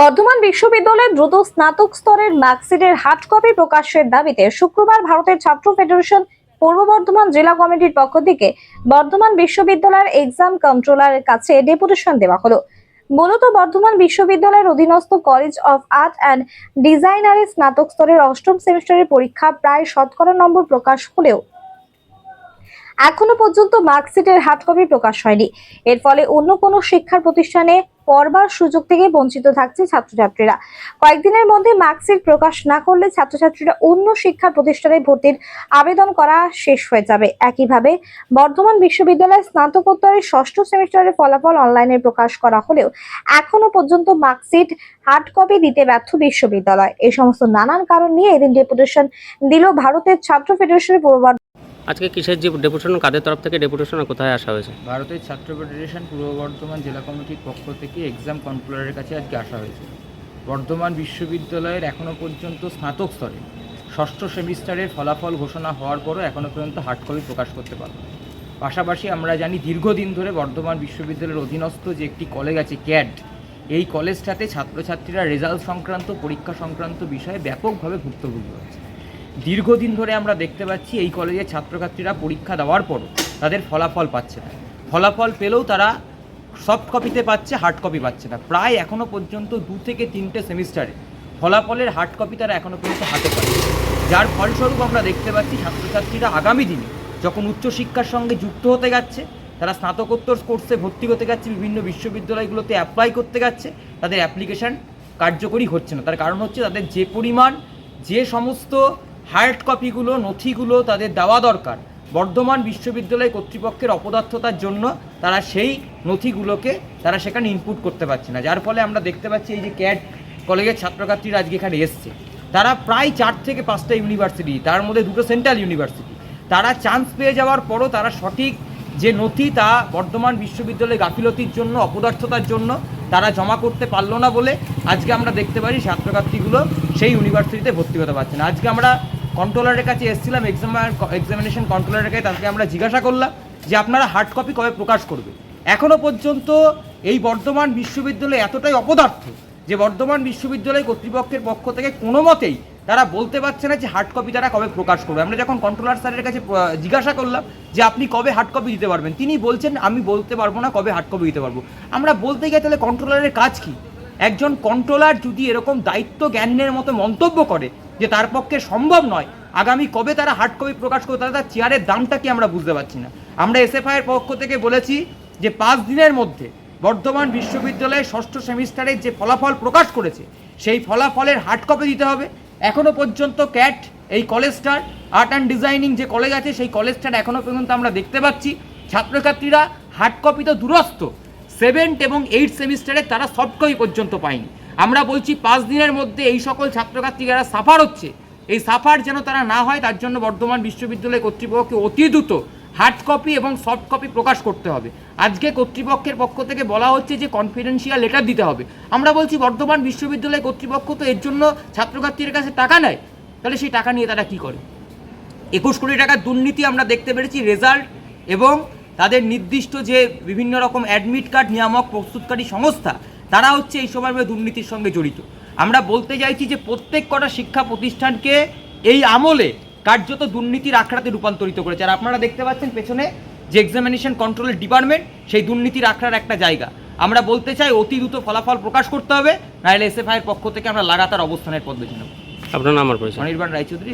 বর্ধমান বিশ্ববিদ্যালয়ে দ্রুত স্নাতক স্তরের মার্কশিটের হার্ড কপি প্রকাশের দাবিতে শুক্রবার ভারতের ছাত্র ফেডারেশন পূর্ব বর্ধমান জেলা কমিটির পক্ষ থেকে বর্ধমান বিশ্ববিদ্যালয়ের এক্সাম কন্ট্রোলারের কাছে ডেপুটেশন দেওয়া হলো। মূলত বর্ধমান বিশ্ববিদ্যালয়ের অধীনস্থ কলেজ অফ আর্ট অ্যান্ড ডিজাইনারের স্নাতক স্তরের অষ্টম সেমিস্টারের পরীক্ষা প্রায় শতকরা নম্বর প্রকাশ হলেও এখনও পর্যন্ত মার্কশিটের হার্ড কপি প্রকাশ হয়নি। এর ফলে অন্য কোনো শিক্ষার প্রতিষ্ঠানে পড়বার সুযোগ থেকে বঞ্চিত থাকছে ছাত্রছাত্রীরা। কয়েকদিনের মধ্যে মার্কশিট প্রকাশ না করলে ছাত্রছাত্রীরা অন্য শিক্ষা প্রতিষ্ঠানে ভর্তির আবেদন করা শেষ হয়ে যাবে। একইভাবে বর্ধমান বিশ্ববিদ্যালয়ের স্নাতকোত্তরের ষষ্ঠ সেমিস্টারের ফলাফল অনলাইনে প্রকাশ করা হলেও এখনও পর্যন্ত মার্কশিট হার্ড কপি দিতে ব্যর্থ বিশ্ববিদ্যালয়। এই সমস্ত নানান কারণ নিয়ে এদিন ডেপুটেশন দিল ভারতের ছাত্র ফেডারেশনের পূর্ব আজকে কিসের যে ডেপুটেশন, কাদের তরফ থেকে ডেপুটেশন কোথায় আসা হয়েছে? ভারতের ছাত্র ফেডারেশন, পূর্ব বর্ধমান জেলা কমিটির পক্ষ থেকে এক্সাম কন্ট্রোলারের কাছে আজকে আসা হয়েছে। বর্ধমান বিশ্ববিদ্যালয়ের এখনও পর্যন্ত স্নাতক স্তরে, ষষ্ঠ সেমিস্টারের ফলাফল ঘোষণা হওয়ার পরও এখনও পর্যন্ত হার্ড কপি প্রকাশ করতে পারল পাশাপাশি আমরা জানি দীর্ঘদিন ধরে বর্ধমান বিশ্ববিদ্যালয়ের অধীনস্থ যে একটি কলেজ আছে ক্যাড এই কলেজটাতে ছাত্রছাত্রীরা রেজাল্ট সংক্রান্ত, পরীক্ষা সংক্রান্ত বিষয়ে ব্যাপকভাবে ভুক্তভোগী হচ্ছে দীর্ঘদিন ধরে আমরা দেখতে পাচ্ছি এই কলেজের ছাত্রছাত্রীরা পরীক্ষা দেওয়ার পরও তাদের ফলাফল পাচ্ছে না। ফলাফল পেলেও তারা সফট কপিতে পাচ্ছে হার্ড কপি পাচ্ছে না। প্রায় এখনও পর্যন্ত দু থেকে তিনটে সেমিস্টারে ফলাফলের হার্ড কপি তারা এখনও পর্যন্ত হাতে পাচ্ছে যার ফলস্বরূপ আমরা দেখতে পাচ্ছি ছাত্রছাত্রীরা আগামী দিনে যখন উচ্চশিক্ষার সঙ্গে যুক্ত হতে যাচ্ছে, তারা স্নাতকোত্তর কোর্সে ভর্তি হতে যাচ্ছে, বিভিন্ন বিশ্ববিদ্যালয়গুলোতে অ্যাপ্লাই করতে যাচ্ছে, তাদের অ্যাপ্লিকেশন কার্যকরী হচ্ছে না। তার কারণ হচ্ছে তাদের যে পরিমাণ, যে সমস্ত হার্ড কপিগুলো নথিগুলো তাদের দেওয়া দরকার। বর্ধমান বিশ্ববিদ্যালয় কর্তৃপক্ষের অপদার্থতার জন্য তারা সেই নথিগুলোকে তারা সেখানে ইনপুট করতে পারছে না। যার ফলে আমরা দেখতে পাচ্ছি এই যে ক্যাড কলেজের ছাত্রছাত্রীরা আজকে এখানে এসছে। তারা প্রায় চার থেকে পাঁচটা ইউনিভার্সিটি তার মধ্যে দুটো সেন্ট্রাল ইউনিভার্সিটি তারা চান্স পেয়ে যাওয়ার পরও তারা সঠিক যে নথি তা বর্ধমান বিশ্ববিদ্যালয়ে গাফিলতির জন্য, অপদার্থতার জন্য তারা জমা করতে পারল না বলে আজকে আমরা দেখতে পারি ছাত্রছাত্রীগুলো সেই ইউনিভার্সিটিতে ভর্তি হতে পারছে না। আজকে আমরা কন্ট্রোলারের কাছে এসেছিলাম এক্সাম এক্সামিনেশন কন্ট্রোলারের কাছে, তাদেরকে আমরা জিজ্ঞাসা করলাম যে আপনারা হার্ড কপি কবে প্রকাশ করবে? এখনও পর্যন্ত এই বর্ধমান বিশ্ববিদ্যালয় এতটাই অপদার্থ যে বর্ধমান বিশ্ববিদ্যালয় কর্তৃপক্ষের পক্ষ থেকে কোনো মতেই তারা বলতে পারছে না যে হার্ড কপি তারা কবে প্রকাশ করবে। আমরা যখন কন্ট্রোলার স্যারের কাছে জিজ্ঞাসা করলাম যে আপনি কবে হার্ড কপি দিতে পারবেন, তিনি বলছেন, আমি বলতে পারব না কবে হার্ড কপি দিতে পারব। আমরা বলতে গিয়ে তাহলে কন্ট্রোলারের কাজ কি? একজন কন্ট্রোলার যদি এরকম দায়িত্ব জ্ঞানের মতো মন্তব্য করে যে তার পক্ষে সম্ভব নয়। আগামী কবে তারা হার্ড কপি প্রকাশ করবে তার চেয়ারের দামটা কি আমরা বুঝতে পারছি না। আমরা এসএফআই এর পক্ষ থেকে বলেছি যে পাঁচ দিনের মধ্যে বর্ধমান বিশ্ববিদ্যালয়ে ষষ্ঠ সেমিস্টারের যে ফলাফল প্রকাশ করেছে, সেই ফলাফলের হার্ড কপি দিতে হবে। এখনও পর্যন্ত ক্যাট এই কলেজটার আর্ট অ্যান্ড ডিজাইনিং যে কলেজ আছে, সেই কলেজটার এখনও পর্যন্ত আমরা দেখতে পাচ্ছি। ছাত্রছাত্রীরা হার্ড কপি তো দূরস্থ সেভেন্থ এবং এইট সেমিস্টারে তারা সফট কপি পর্যন্ত পায়নি। আমরা বলছি পাঁচ দিনের মধ্যে এই সকল ছাত্রছাত্রী যারা সাফার হচ্ছে। এই সাফার যেন তারা না হয়, তার জন্য বর্ধমান বিশ্ববিদ্যালয় কর্তৃপক্ষকে অতি দ্রুত হার্ড কপি এবং সফট কপি প্রকাশ করতে হবে। আজকে কর্তৃপক্ষের পক্ষ থেকে বলা হচ্ছে যে কনফিডেন্সিয়াল লেটার দিতে হবে। আমরা বলছি বর্ধমান বিশ্ববিদ্যালয় কর্তৃপক্ষ তো এর জন্য ছাত্রছাত্রীর কাছে টাকা নেয়। তাহলে সেই টাকা নিয়ে তারা কী করে? একুশ কোটি টাকার দুর্নীতি আমরা দেখতে পেরেছি রেজাল্ট এবং তাদের নির্দিষ্ট যে বিভিন্ন রকম অ্যাডমিট কার্ড নিয়ামক, প্রস্তুতকারী সংস্থা তারা হচ্ছে এই সময় দুর্নীতির সঙ্গে জড়িত। আমরা বলতে চাইছি যে প্রত্যেক কটা শিক্ষা প্রতিষ্ঠানকে এই আমলে কার্যত দুর্নীতির আখড়াতে রূপান্তরিত করেছে। আর আপনারা দেখতে পাচ্ছেন পেছনে যে এক্সামিনেশন কন্ট্রোলের ডিপার্টমেন্ট সেই দুর্নীতির আখড়ার একটা জায়গা। আমরা বলতে চাই অতি দ্রুত ফলাফল প্রকাশ করতে হবে নাহলে এসএফআইয়ের পক্ষ থেকে আমরা লাগাতার অবস্থানের পদ্ধতি নেব। আপনার নাম আমার পরিচয়? অনির্বাণ রায়চৌধুরী।